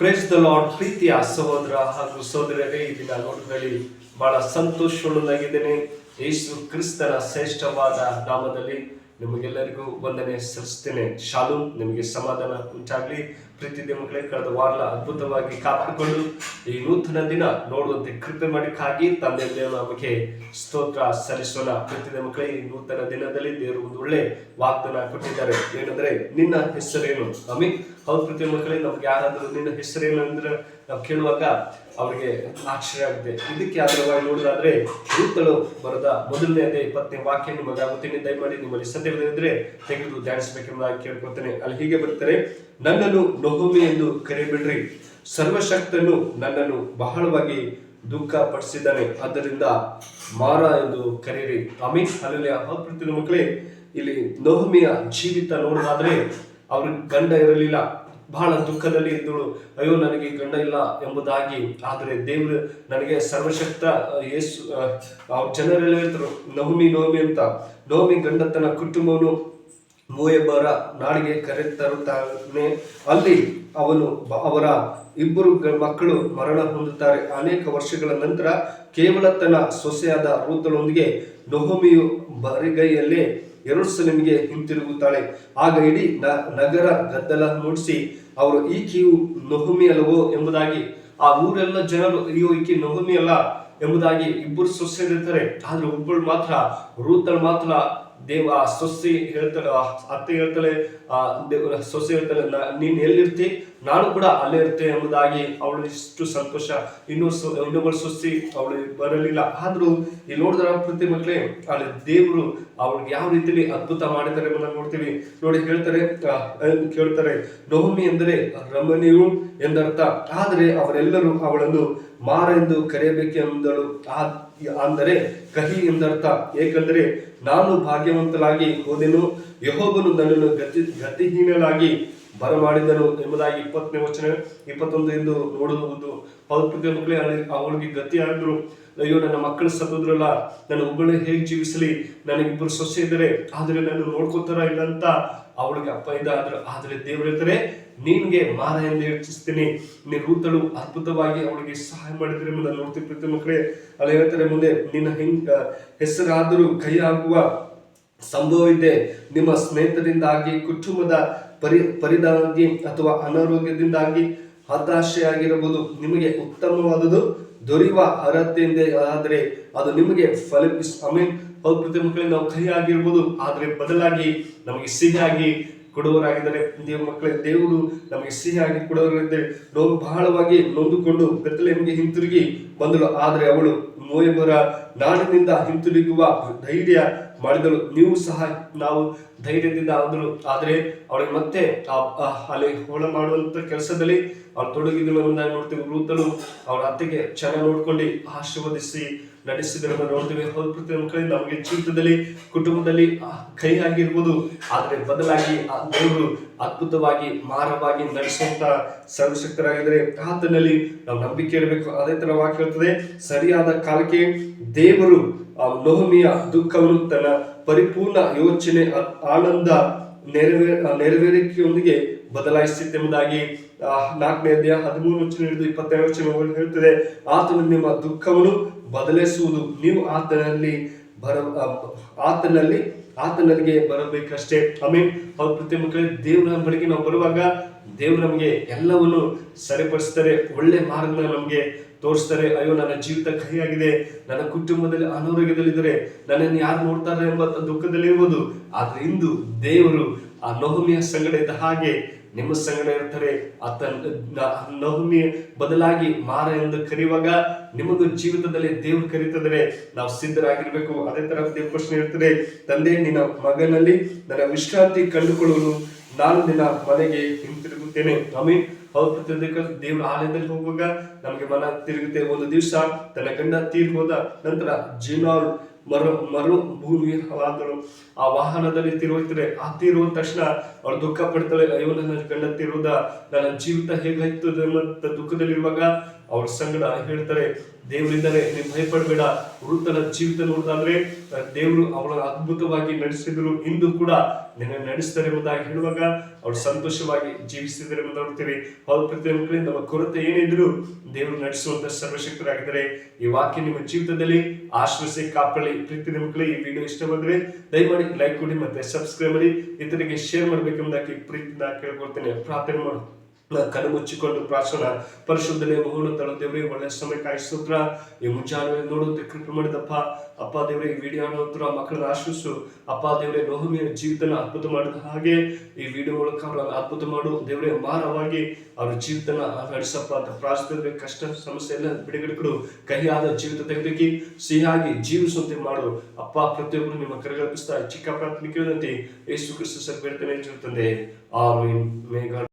Praise the lord ಪ್ರೀತಿಯ ಸಹೋದರ ಹಾಗೂ ಸಹೋದರರೇ ಈ ದಿನ ನೋಡಿದಲ್ಲಿ ಬಹಳ ಸಂತೋಷವುಳ್ಳಾಗಿದ್ದೇನೆ ಯೇಸು ಕ್ರಿಸ್ತನ ಶ್ರೇಷ್ಠವಾದ ನಾಮದಲ್ಲಿ ನಿಮಗೆಲ್ಲರಿಗೂ ವಂದನೆ ಸಲ್ಲಿಸ್ತೇನೆ ಶಾಲು ನಿಮಗೆ ಸಮಾಧಾನ ಉಂಟಾಗ್ಲಿ. ಪ್ರೀತಿ ದೇವಗಳೇ ಕಳೆದ ವಾರ ಅದ್ಭುತವಾಗಿ ಕಾಪಾಡಿಕೊಂಡು ಈ ನೂತನ ದಿನ ನೋಡುವಂತೆ ಕೃಪೆ ಮಾಡಿಕ್ಕಾಗಿ ತಂದೆ ನಮಗೆ ಸ್ತೋತ್ರ ಸಲ್ಲಿಸೋಣ. ಪ್ರೀತಿ ದೇವಗಳೇ ಈ ನೂತನ ದಿನದಲ್ಲಿ ದೇವರು ಒಂದು ಒಳ್ಳೆ ವಾಗ್ದಾನ ಕೊಟ್ಟಿದ್ದಾರೆ. ಏನಂದ್ರೆ ನಿನ್ನ ಹೆಸರೇನು? ಅಮಿ ಹೌದು ಪ್ರತಿ ಮಕ್ಕಳೇ ನಮ್ಗೆ ಯಾರಾದ್ರೂ ನಿನ್ನ ಹೆಸರೇನು ಅಂದ್ರೆ ನಾವು ಕೇಳುವಾಗ ಅವರಿಗೆ ಆಶ್ಚರ್ಯ ಆಗುತ್ತೆ. ಇದಕ್ಕೆ ಆಧಾರವಾಗಿ ನೋಡೋದಾದ್ರೆ ರೂತಳು ಬರದ ಮೊದಲನೇ ಇಪ್ಪತ್ತನೇ ವಾಕ್ಯ ನಿಮಗೆ ಆಗುತ್ತೇನೆ ದಯಮಾಡಿ ನಿಮ್ಮಲ್ಲಿ ಸತ್ಯವಿದ್ರೆ ತೆಗೆದು ಧ್ಯಾನಿಸಬೇಕೆಂಬುದಾಗಿ ಕೇಳ್ಕೊತೇನೆ ಅಲ್ಲಿ ಹೀಗೆ ಬರ್ತಾರೆ ನನ್ನನ್ನು ನೊಹೊಮಿ ಎಂದು ಕರೆಯಬಿಡ್ರಿ ಸರ್ವಶಕ್ತನು ನನ್ನನ್ನು ಬಹಳವಾಗಿ ದುಃಖ ಪಡಿಸಿದ್ದಾನೆ ಆದ್ದರಿಂದ ಮಾರ ಎಂದು ಕರೆಯಿರಿ. ಅಮೀನ್ ಅಲ್ಲಿ ಅಪ್ರತಿನ ಮಕ್ಕಳೇ, ಇಲ್ಲಿ ನೋಹಮಿಯ ಜೀವಿತ ನೋಡೋದಾದ್ರೆ ಅವ್ರ ಗಂಡ ಇರಲಿಲ್ಲ. ಬಹಳ ದುಃಖದಲ್ಲಿ ಇದ್ದಳು. ಅಯ್ಯೋ, ನನಗೆ ಗಂಡ ಇಲ್ಲ ಎಂಬುದಾಗಿ. ಆದರೆ ದೇವರು ನನಗೆ ಸರ್ವಶಕ್ತ ಯೇಸು ಅವ್ರ ಜನರೆಲ್ಲ ಹೇಳ್ತಾರೆ ನವಮಿ ನೋಮಿ ಅಂತ. ನೋಮಿ ಗಂಡತನ ಕುಟುಂಬವನ್ನು ಮೂಯಬ್ಬರ ನಾಡಿಗೆ ಕರೆತರುತ್ತಾನೆ ಅಲ್ಲಿ ಅವನು ಅವರ ಇಬ್ಬರು ಮಕ್ಕಳು ಮರಣ ಹೊಂದುತ್ತಾರೆ. ಅನೇಕ ವರ್ಷಗಳ ನಂತರ ಕೇವಲ ತನ್ನ ಸೊಸೆಯಾದ ರೂತಳೊಂದಿಗೆ ನೊಹಮಿಯು ಬರಿಗೈಯಲ್ಲೇ ಯೆರೂಸಲೇಮಿಗೆ ಹಿಂತಿರುಗುತ್ತಾಳೆ. ಆಗ ಇಡೀ ನಗರ ಗದ್ದಲ ಮೂಡಿಸಿ ಅವರು ಈಕೆಯು ನೊಹಮಿ ಅಲ್ಲವೋ? ಎಂಬುದಾಗಿ, ಆ ಊರೆಲ್ಲ ಜನರು, ಅಯ್ಯೋ ಈಕೆ ನೊಹಮಿ ಅಲ್ಲ? ಎಂಬುದಾಗಿ ಇಬ್ಬರು ಸೊಸೆಯರಿರ್ತಾರೆ. ಆದ್ರೆ ಒಬ್ಬಳು ಮಾತ್ರ, ರೂತಳು ಮಾತ್ರ ದೇವ, ಆ ಸೊಸಿ ಹೇಳ್ತಾಳೆ ಅತ್ತೆ ಹೇಳ್ತಾಳೆ, ಆ ದೇವ, ಸೊಸೆ ಹೇಳ್ತಾಳೆ, "ನಾ- ನೀನ್ ಎಲ್ಲಿರ್ತಿ? ನಾನು ಕೂಡ ಅಲ್ಲೇ ಇರ್ತೆ ಎಂಬುದಾಗಿ ಅವಳು ಇಷ್ಟು ಸಂತೋಷ. ಇನ್ನೂ ಇನ್ನೊಬ್ಬಳು ಸೊಸಿ ಅವಳು ಬರಲಿಲ್ಲ. ಆದ್ರೂ ಇಲ್ಲಿ ನೋಡಿದ್ರ ಪ್ರತಿ ಮಕ್ಕಳೇ ಅಲ್ಲಿ ದೇವರು ಅವಳಿಗೆ ಯಾವ ರೀತಿಲಿ ಅದ್ಭುತ ಮಾಡಿದ್ದಾರೆ ಎಂಬುದನ್ನು ನೋಡ್ತೀವಿ. ನೋಡಿ, ಹೇಳ್ತಾರೆ ಕೇಳ್ತಾರೆ ನೋಮಿ ಎಂದರೆ ರಮಣಿಯು ಎಂದರ್ಥ. ಆದರೆ ಅವರೆಲ್ಲರೂ ಅವಳನ್ನು ಮಾರ ಎಂದು ಕರೆಯಬೇಕೆಂದಳು. ಆ- ಅಂದರೆ ಕಹಿ ಎಂದರ್ಥ. ಏಕೆಂದರೆ ನಾನು ಭಾಗ್ಯವಂತನಾಗಿ ಹೋದೆನು ಯಹೋಬನು ನನ್ನನ್ನು ಗತಿ ಗತಿಹೀನಲಾಗಿ ಬರಮಾಡಿದನು ಎಂಬುದಾಗಿ ಇಪ್ಪತ್ತನೇ ವಚನ ಇಪ್ಪತ್ತೊಂದು ಎಂದು ನೋಡುವುದು ಪೌತ್ರಿಕ ಮಕ್ಕಳೇ, ಅವಳಿಗೆ ಗತಿ ಆದ್ರು ಅಯ್ಯೋ, ನನ್ನ ಮಕ್ಕಳು ಸತ್ತೋದ್ರಲ್ಲ, ನನ್ನ ಒಬ್ಬಳೇ ಹೇಗೆ ಜೀವಿಸಲಿ? ನನಗಿಬ್ಬರು ಸೊಸೆ ಇದ್ದರೆ, ಆದರೆ ನಾನು ನೋಡ್ಕೋತಾರ ಇಲ್ಲ ಅಂತ ಅವಳಿಗೆ ಅಪ್ಪ ಇದ್ದ, ಆದ್ರೆ ಆದ್ರೆ ಹೇಳ್ತರೆ ಹೇಳ್ತಾರೆ ನಿನ್ಗೆ ಮಾರ ಎಂದು ಯೋಚಿಸ್ತೀನಿ. ನೀನು ರೂತಳು ಅದ್ಭುತವಾಗಿ ಅವಳಿಗೆ ಸಹಾಯ ಮಾಡಿದ್ರೆ ನೋಡ್ತೀವಿ ಪ್ರತಿ ಮಕ್ಕಳೇ. ಅಲ್ಲಿ ಹೇಳ್ತಾರೆ ಮುಂದೆ, ನಿನ್ನ ಹೆಂಗ್ ಹೆಸರಾದರೂ ಕೈ ಆಗುವ ಇದೆ. ನಿಮ್ಮ ಸ್ನೇಹಿತರಿಂದಾಗಿ, ಕುಟುಂಬದ ಪರಿ ಪರಿದಾಗಿ ಅಥವಾ ಅನಾರೋಗ್ಯದಿಂದಾಗಿ ಹತಾಶೆಯಾಗಿರಬಹುದು. ನಿಮಗೆ ಉತ್ತಮವಾದುದು ದೊರೆಯುವ ಅರ್ಹತೆಯಿಂದ, ಆದರೆ ಅದು ನಿಮಗೆ ಫಲಿಸ್ ಐ ಮೀನ್ ಪ್ರತಿ ಮಕ್ಕಳಿಗೆ ನಾವು ಕಹಿ ಆಗಿರ್ಬೋದು ಆದರೆ ಬದಲಾಗಿ ನಮಗೆ ಸಿಹಿಯಾಗಿ ಕೊಡುವರಾಗಿದ್ದಾರೆ ದೇವ ಮಕ್ಕಳೇ, ದೇವರು ನಮಗೆ ಸಿಹಿಯಾಗಿ ಕೊಡುವವರಿದ್ದಾರೆ ರೋಗ ಬಹಳವಾಗಿ ನೊಂದುಕೊಂಡು ಬೆತ್ತಲೆಮ್ಗೆ ಹಿಂತಿರುಗಿ ಬಂದಳು, ಆದರೆ ಅವಳು ಮೋಯಬರ ನಾಡಿನಿಂದ ಹಿಂತಿರುಗುವ ಧೈರ್ಯ ಮಾಡಿದಳು. ನೀವು ಸಹ ನಾವು ಧೈರ್ಯದಿಂದ ಆದರು ಆದರೆ ಅವಳಿಗೆ ಮತ್ತೆ ಅಲ್ಲಿ ಹೋಳ ಮಾಡುವಂತ ಕೆಲಸದಲ್ಲಿ ಅವಳು ತೊಡಗಿದಳು ಅನ್ನೋದನ್ನ ನೋಡ್ತೀವಿ ರೂತಳು ಅವಳ ಅತ್ತೆಗೆ ಚೆನ್ನಾಗಿ ನೋಡ್ಕೊಂಡು ಆಶೀರ್ವದಿಸಿ ನಡೆಸಿದ್ರನ್ನ ನೋಡ್ತೀವಿ. ಹೌದು ಪ್ರತಿ ಮಕ್ಕಳಿಂದ ನಮಗೆ ಜೀವಿತದಲ್ಲಿ, ಕುಟುಂಬದಲ್ಲಿ ಕೈ ಆಗಿರ್ಬೋದು. ಆದ್ರೆ ಬದಲಾಗಿ ಆ ದೇವರು ಅದ್ಭುತವಾಗಿ, ಮಾರವಾಗಿ ನಡೆಸುವಂತ ಸರ್ವಶಕ್ತರಾಗಿದ್ದರೆ ಆತನಲ್ಲಿ ನಾವು ನಂಬಿಕೆ ಇಡಬೇಕು. ಅದೇ ತರ ವಾಕ್ಯ ಹೇಳ್ತದೆ, ಸರಿಯಾದ ಕಾಲಕ್ಕೆ ದೇವರು, ಆ ಲೋಹಮಿಯ ದುಃಖವನ್ನು ತನ್ನ ಪರಿಪೂರ್ಣ ಯೋಚನೆ ಆನಂದ ನೆರವೇ ನೆರವೇರಿಕೆಯೊಂದಿಗೆ ಬದಲಾಯಿಸಿತೆಂಬುದಾಗಿ ಆ, ನಾಲ್ಕನೇ ಹದಿಮೂರು ವಚನ ಹಿಡಿದು ಇಪ್ಪತ್ತೆರಡು ವಚನ ಹೇಳ್ತದೆ ಆತನು ನಿಮ್ಮ ದುಃಖವನ್ನು ಬದಲಿಸುವುದು ನೀವು ಆತನಲ್ಲಿ ಬರ ಆತನಲ್ಲಿ ಆತನಲ್ಲಿಗೆ ಬರಬೇಕಷ್ಟೇ. ಐ ಮೀನ್ ಅವ್ರ ಪ್ರತಿ ಮಕ್ಕಳೇ ದೇವರ ಬಳಿಗೆ ನಾವು ಬರುವಾಗ ದೇವ್ರು ನಮಗೆ ಎಲ್ಲವನ್ನು ಸರಿಪಡಿಸ್ತಾರೆ ಒಳ್ಳೆ ಮಾರ್ಗನ ನಮಗೆ ತೋರಿಸ್ತಾರೆ ಅಯ್ಯೋ, ನನ್ನ ಜೀವಿತ ಕಹಿಯಾಗಿದೆ. ನನ್ನ ಕುಟುಂಬದಲ್ಲಿ ಅನಾರೋಗ್ಯದಲ್ಲಿದ್ದಾರೆ ನನ್ನನ್ನು ಯಾರು ನೋಡ್ತಾರೆ ಎಂಬ ದುಃಖದಲ್ಲಿ ಇರ್ಬೋದು. ಆದ್ರೆ ಇಂದು ದೇವರು ಆ ನೊಹಮಿಯ ಸಂಗಡ ಇದ್ದ ಹಾಗೆ ನಿಮ್ಮ ಸಂಗಡ ಇರ್ತಾರೆ. ಆತ ನಹುಮಿ ಬದಲಾಗಿ ಮಾರ ಎಂದು ಕರೆಯುವಾಗ ನಿಮ್ಮದು ಜೀವಿತದಲ್ಲಿ ದೇವ್ರು ಕರೀತದರೆ ನಾವು ಸಿದ್ಧರಾಗಿರ್ಬೇಕು. ಅದೇ ತರ ದೇವ್ರ ಪ್ರಶ್ನೆ ಇರ್ತದೆ ತಂದೆ, ನಿನ್ನ ಮಗನಲ್ಲಿ ನನ್ನ ವಿಶ್ರಾಂತಿ ಕಂಡುಕೊಳ್ಳಲು ನಾನು ನಿನ್ನ ಮನೆಗೆ ಹಿಂತಿರುಗುತ್ತೇನೆ. ಆಮೀನ್. ಹೌದು ಪ್ರತಿಯೊಂದಕ್ಕೆ ದೇವರ ಆಲಯದಲ್ಲಿ ಹೋಗುವಾಗ ನಮಗೆ ಮನ ತಿರುಗುತ್ತೆ. ಒಂದು ದಿವಸ ತನ್ನ ಗಂಡ ತೀರ್ ಹೋದ ನಂತರ ಜೀನಾಲ್ ಮರು ಮರು ಭೂಮಿ ಆದರು ಆ ವಾಹನದಲ್ಲಿ ತಿರುಗುತ್ತಾರೆ ಆ ತೀರುವ ತಕ್ಷಣ ಅವಳು ದುಃಖ ಪಡ್ತಾಳೆ ಅಯ್ಯೋ, ನನ್ನ ಗಂಡತಿರುವುದ ನನ್ನ ಜೀವಿತ ಹೇಗಾಯ್ತದೆ ಮತ್ತು ದುಃಖದಲ್ಲಿರುವಾಗ ಅವ್ರ ಸಂಗಡ ಹೇಳ್ತಾರೆ, ದೇವರಿಂದಲೇ ನೀನು ಭಯಪಡಬೇಡ ವೃತ್ತನ ಜೀವಿತ ನೋಡಿದಾದ್ರೆ ದೇವರು ಅವಳ ಅದ್ಭುತವಾಗಿ ನಡೆಸಿದ್ರು ಇಂದು ಕೂಡ ನಿನ್ನ ನಡೆಸ್ತಾರೆ ಎಂಬುದಾಗಿ ಹೇಳುವಾಗ ಅವ್ರು ಸಂತೋಷವಾಗಿ ಜೀವಿಸಿದ್ದಾರೆ ಎಂಬುದು ನೋಡ್ತೀವಿ. ಹೌದು ಪ್ರತಿ ಮಕ್ಕಳೇ, ನಮ್ಮ ಕೊರತೆ ಏನಿದ್ರು ದೇವರು ನಡೆಸುವಂತ ಸರ್ವಶಕ್ತರಾಗಿದ್ದಾರೆ. ಈ ವಾಕ್ಯ ನಿಮ್ಮ ಜೀವಿತದಲ್ಲಿ ಆಶ್ರಯಿಸಿ ಕಾಪಾಡಿ. ಪ್ರೀತಿ ಮಕ್ಕಳೇ, ಈ ವಿಡಿಯೋ ಇಷ್ಟ ಬಂದ್ರೆ ದಯಮಾಡಿ ಲೈಕ್ ಕೊಡಿ ಮತ್ತೆ ಸಬ್ಸ್ಕ್ರೈಬ್ ಮಾಡಿ. ಇತರಿಗೆ ಶೇರ್ ಮಾಡ್ಬೇಕೆಂಬುದಾಗಿ ಪ್ರೀತಿಯಿಂದ ಕೇಳ್ಕೊಳ್ತೇನೆ. ಪ್ರಾರ್ಥನೆ ಮಾಡು ನಾ ಕಣ್ಣು ಮುಚ್ಚಿಕೊಂಡು ಪ್ರಾರ್ಥನಾ ಪರಿಶುದ್ಧನೆ ತಳ ದೇವರೇ, ಒಳ್ಳೆ ಸಮಯ ಕಾಯಿಸುತ್ರ ಈ ಮುಂಜಾನೆ ನೋಡುವಂತೆ ಕೃಪೆ ಮಾಡಿದಪ್ಪ. ಅಪ್ಪ ದೇವರೇ, ಈ ವಿಡಿಯೋ ಆ ಮಕ್ಕಳನ್ನ ಆಶಿಸು ಅಪ್ಪ ದೇವರೇ, ನೋಹಮಿಯ ಜೀವಿತನ ಅದ್ಭುತ ಮಾಡಿದ ಹಾಗೆ ಈ ವಿಡಿಯೋ ಮೂಲಕ ಅವರನ್ನು ಅದ್ಭುತ ಮಾಡು. ದೇವರೇ, ಮಾರವಾಗಿ ಅವ್ರ ಜೀವಿತನ ನಡೆಸಪ್ಪ ಅಂತ ಪ್ರಾರ್ಥಿಸಿದ್ರೆ ಕಷ್ಟ, ಸಮಸ್ಯೆ ಎಲ್ಲ ಬಿಡುಗಡೆಗಳು ಕಹಿಯಾದ ಜೀವಿತ ತೆಗೆದಕ್ಕೆ ಸಿಹಿಯಾಗಿ ಜೀವಿಸುವಂತೆ ಮಾಡು. ಅಪ್ಪ ಪ್ರತಿಯೊಬ್ಬರು ನಿಮ್ಮ ಕರೆಗಲ್ಪಿಸ್ತಾ ಚಿಕ್ಕ ಪ್ರಾರ್ಥನೆ ಯೇಸು ಕ್ರಿಸ್ತ ಸರ್ ಬೇಡ್ತಾನೆ ಆ ಮೇಘ